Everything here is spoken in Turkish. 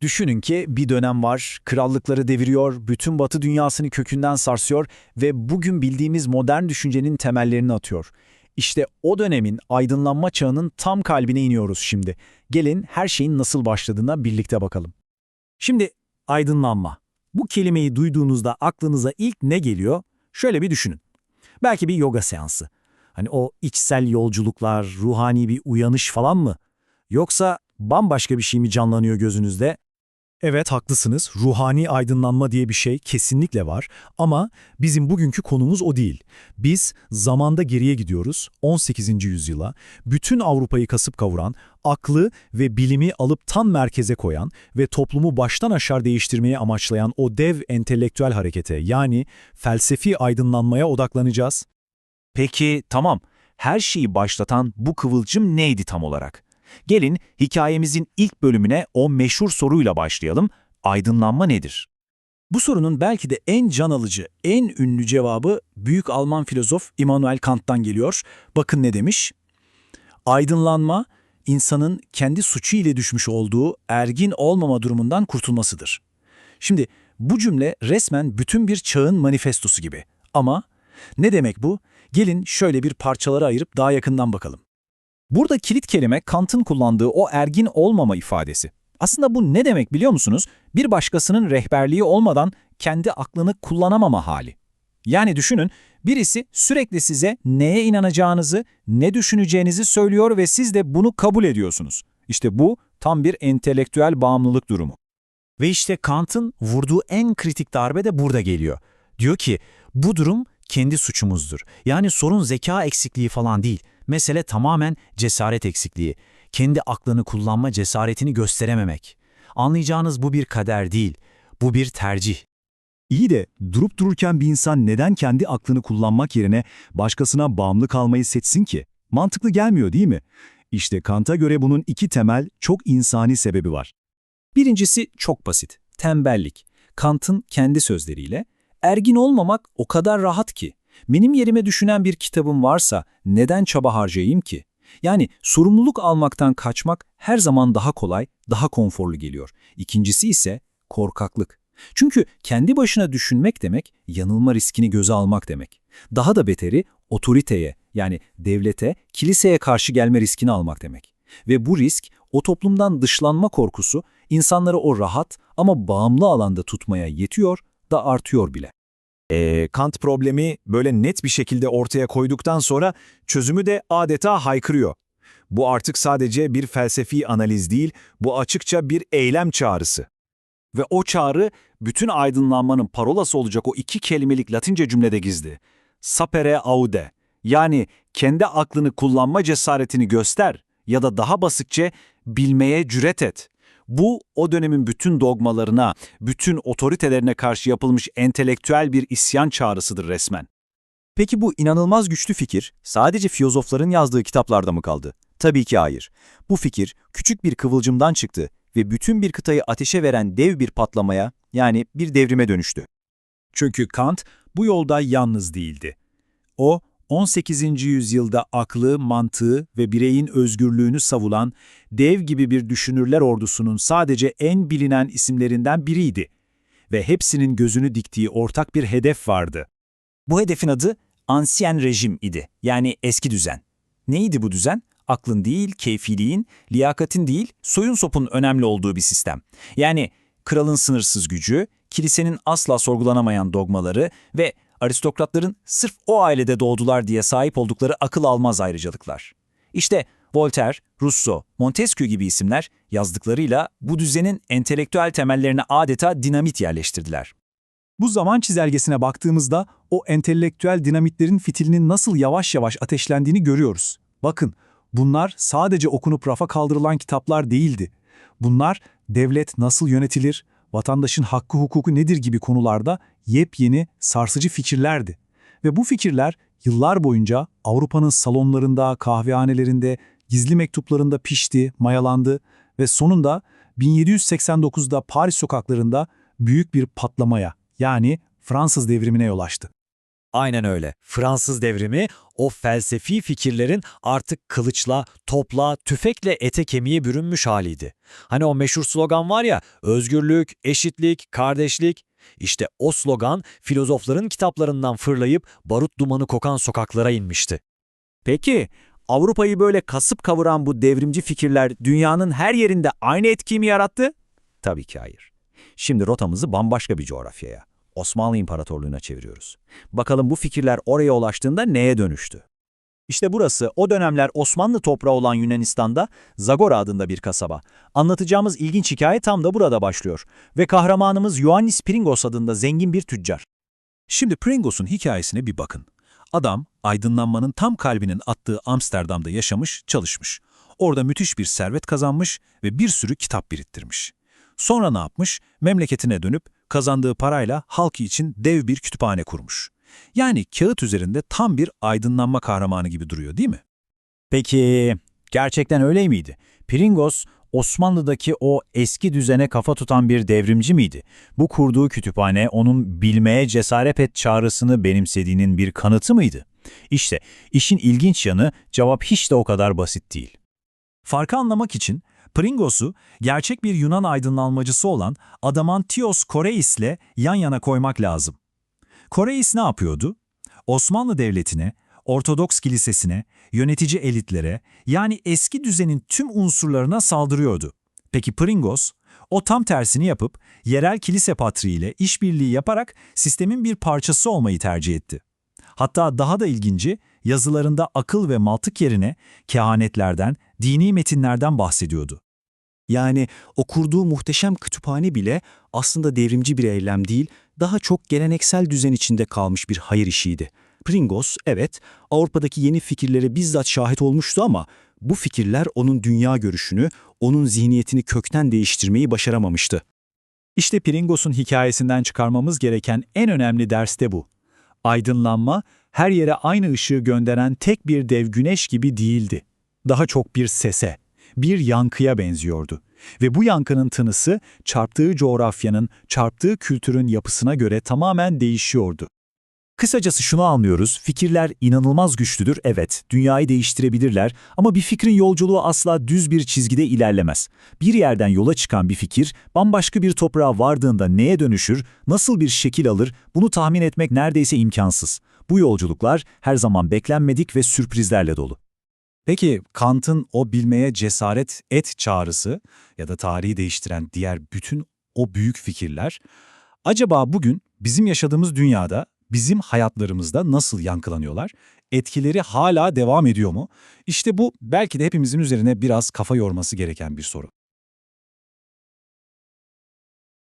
Düşünün ki bir dönem var, krallıkları deviriyor, bütün batı dünyasını kökünden sarsıyor ve bugün bildiğimiz modern düşüncenin temellerini atıyor. İşte o dönemin aydınlanma çağının tam kalbine iniyoruz şimdi. Gelin her şeyin nasıl başladığına birlikte bakalım. Şimdi aydınlanma. Bu kelimeyi duyduğunuzda aklınıza ilk ne geliyor? Şöyle bir düşünün. Belki bir yoga seansı. Hani o içsel yolculuklar, ruhani bir uyanış falan mı? Yoksa bambaşka bir şey mi canlanıyor gözünüzde? Evet haklısınız. Ruhani aydınlanma diye bir şey kesinlikle var ama bizim bugünkü konumuz o değil. Biz zamanda geriye gidiyoruz 18. yüzyıla. Bütün Avrupa'yı kasıp kavuran, aklı ve bilimi alıp tam merkeze koyan ve toplumu baştan aşağı değiştirmeye amaçlayan o dev entelektüel harekete yani felsefi aydınlanmaya odaklanacağız. Peki tamam, her şeyi başlatan bu kıvılcım neydi tam olarak? Gelin hikayemizin ilk bölümüne o meşhur soruyla başlayalım. Aydınlanma nedir? Bu sorunun belki de en can alıcı, en ünlü cevabı büyük Alman filozof Immanuel Kant'tan geliyor. Bakın ne demiş? Aydınlanma, insanın kendi suçu ile düşmüş olduğu ergin olmama durumundan kurtulmasıdır. Şimdi bu cümle resmen bütün bir çağın manifestosu gibi. Ama ne demek bu? Gelin şöyle bir parçalara ayırıp daha yakından bakalım. Burada kilit kelime Kant'ın kullandığı o ergin olmama ifadesi. Aslında bu ne demek biliyor musunuz? Bir başkasının rehberliği olmadan kendi aklını kullanamama hali. Yani düşünün, birisi sürekli size neye inanacağınızı, ne düşüneceğinizi söylüyor ve siz de bunu kabul ediyorsunuz. İşte bu tam bir entelektüel bağımlılık durumu. Ve işte Kant'ın vurduğu en kritik darbe de burada geliyor. Diyor ki bu durum kendi suçumuzdur. Yani sorun zeka eksikliği falan değil. Mesele tamamen cesaret eksikliği. Kendi aklını kullanma cesaretini gösterememek. Anlayacağınız bu bir kader değil, bu bir tercih. İyi de durup dururken bir insan neden kendi aklını kullanmak yerine başkasına bağımlı kalmayı seçsin ki? Mantıklı gelmiyor değil mi? İşte Kant'a göre bunun iki temel, çok insani sebebi var. Birincisi çok basit, tembellik. Kant'ın kendi sözleriyle, ergin olmamak o kadar rahat ki. Benim yerime düşünen bir kitabım varsa neden çaba harcayayım ki? Yani sorumluluk almaktan kaçmak her zaman daha kolay, daha konforlu geliyor. İkincisi ise korkaklık. Çünkü kendi başına düşünmek demek, yanılma riskini göze almak demek. Daha da beteri otoriteye yani devlete, kiliseye karşı gelme riskini almak demek. Ve bu risk, o toplumdan dışlanma korkusu insanları o rahat ama bağımlı alanda tutmaya yetiyor da artıyor bile. E, Kant problemi böyle net bir şekilde ortaya koyduktan sonra çözümü de adeta haykırıyor. Bu artık sadece bir felsefi analiz değil, bu açıkça bir eylem çağrısı. Ve o çağrı bütün aydınlanmanın parolası olacak o iki kelimelik Latince cümlede gizli. Sapere aude yani kendi aklını kullanma cesaretini göster ya da daha basitçe bilmeye cüret et. Bu o dönemin bütün dogmalarına, bütün otoritelerine karşı yapılmış entelektüel bir isyan çağrısıdır resmen. Peki bu inanılmaz güçlü fikir sadece filozofların yazdığı kitaplarda mı kaldı? Tabii ki hayır. Bu fikir küçük bir kıvılcımdan çıktı ve bütün bir kıtayı ateşe veren dev bir patlamaya yani bir devrime dönüştü. Çünkü Kant bu yolda yalnız değildi. O, 18. yüzyılda aklı, mantığı ve bireyin özgürlüğünü savunan dev gibi bir düşünürler ordusunun sadece en bilinen isimlerinden biriydi. Ve hepsinin gözünü diktiği ortak bir hedef vardı. Bu hedefin adı Ancien Rejim idi. Yani eski düzen. Neydi bu düzen? Aklın değil, keyfiliğin, liyakatin değil, soyun sopun önemli olduğu bir sistem. Yani kralın sınırsız gücü, kilisenin asla sorgulanamayan dogmaları ve aristokratların sırf o ailede doğdular diye sahip oldukları akıl almaz ayrıcalıklar. İşte Voltaire, Rousseau, Montesquieu gibi isimler yazdıklarıyla bu düzenin entelektüel temellerine adeta dinamit yerleştirdiler. Bu zaman çizelgesine baktığımızda o entelektüel dinamitlerin fitilinin nasıl yavaş yavaş ateşlendiğini görüyoruz. Bakın, bunlar sadece okunup rafa kaldırılan kitaplar değildi. Bunlar devlet nasıl yönetilir, vatandaşın hakkı hukuku nedir gibi konularda yepyeni, sarsıcı fikirlerdi. Ve bu fikirler yıllar boyunca Avrupa'nın salonlarında, kahvehanelerinde, gizli mektuplarında pişti, mayalandı ve sonunda 1789'da Paris sokaklarında büyük bir patlamaya yani Fransız devrimine yol açtı. Aynen öyle. Fransız devrimi o felsefi fikirlerin artık kılıçla, topla, tüfekle ete kemiğe bürünmüş haliydi. Hani o meşhur slogan var ya, özgürlük, eşitlik, kardeşlik. İşte o slogan filozofların kitaplarından fırlayıp barut dumanı kokan sokaklara inmişti. Peki, Avrupa'yı böyle kasıp kavuran bu devrimci fikirler dünyanın her yerinde aynı etkiyi mi yarattı? Tabii ki hayır. Şimdi rotamızı bambaşka bir coğrafyaya, Osmanlı İmparatorluğu'na çeviriyoruz. Bakalım bu fikirler oraya ulaştığında neye dönüştü? İşte burası o dönemler Osmanlı toprağı olan Yunanistan'da Zagora adında bir kasaba. Anlatacağımız ilginç hikaye tam da burada başlıyor. Ve kahramanımız Ioannis Pringos adında zengin bir tüccar. Şimdi Pringos'un hikayesine bir bakın. Adam, aydınlanmanın tam kalbinin attığı Amsterdam'da yaşamış, çalışmış. Orada müthiş bir servet kazanmış ve bir sürü kitap biriktirmiş. Sonra ne yapmış? Memleketine dönüp kazandığı parayla halkı için dev bir kütüphane kurmuş. Yani kağıt üzerinde tam bir aydınlanma kahramanı gibi duruyor değil mi? Peki, gerçekten öyle miydi? Pringos, Osmanlı'daki o eski düzene kafa tutan bir devrimci miydi? Bu kurduğu kütüphane onun bilmeye cesaret et çağrısını benimsediğinin bir kanıtı mıydı? İşte işin ilginç yanı cevap hiç de o kadar basit değil. Farkı anlamak için Pringos'u gerçek bir Yunan aydınlanmacısı olan Adamantios Koreis'le yan yana koymak lazım. Koreis ne yapıyordu? Osmanlı Devleti'ne, Ortodoks Kilisesi'ne, yönetici elitlere yani eski düzenin tüm unsurlarına saldırıyordu. Peki Pringos, o tam tersini yapıp yerel kilise patriğiyle işbirliği yaparak sistemin bir parçası olmayı tercih etti. Hatta daha da ilginci, yazılarında akıl ve mantık yerine kehanetlerden, dini metinlerden bahsediyordu. Yani o kurduğu muhteşem kütüphane bile aslında devrimci bir eylem değil, daha çok geleneksel düzen içinde kalmış bir hayır işiydi. Pringos, evet, Avrupa'daki yeni fikirlere bizzat şahit olmuştu ama bu fikirler onun dünya görüşünü, onun zihniyetini kökten değiştirmeyi başaramamıştı. İşte Pringos'un hikayesinden çıkarmamız gereken en önemli ders de bu. Aydınlanma, her yere aynı ışığı gönderen tek bir dev güneş gibi değildi. Daha çok bir sese, bir yankıya benziyordu. Ve bu yankının tınısı çarptığı coğrafyanın, çarptığı kültürün yapısına göre tamamen değişiyordu. Kısacası şunu anlıyoruz, fikirler inanılmaz güçlüdür, evet, dünyayı değiştirebilirler ama bir fikrin yolculuğu asla düz bir çizgide ilerlemez. Bir yerden yola çıkan bir fikir, bambaşka bir toprağa vardığında neye dönüşür, nasıl bir şekil alır, bunu tahmin etmek neredeyse imkansız. Bu yolculuklar her zaman beklenmedik ve sürprizlerle dolu. Peki Kant'ın o bilmeye cesaret et çağrısı ya da tarihi değiştiren diğer bütün o büyük fikirler, acaba bugün bizim yaşadığımız dünyada bizim hayatlarımızda nasıl yankılanıyorlar? Etkileri hala devam ediyor mu? İşte bu belki de hepimizin üzerine biraz kafa yorması gereken bir soru.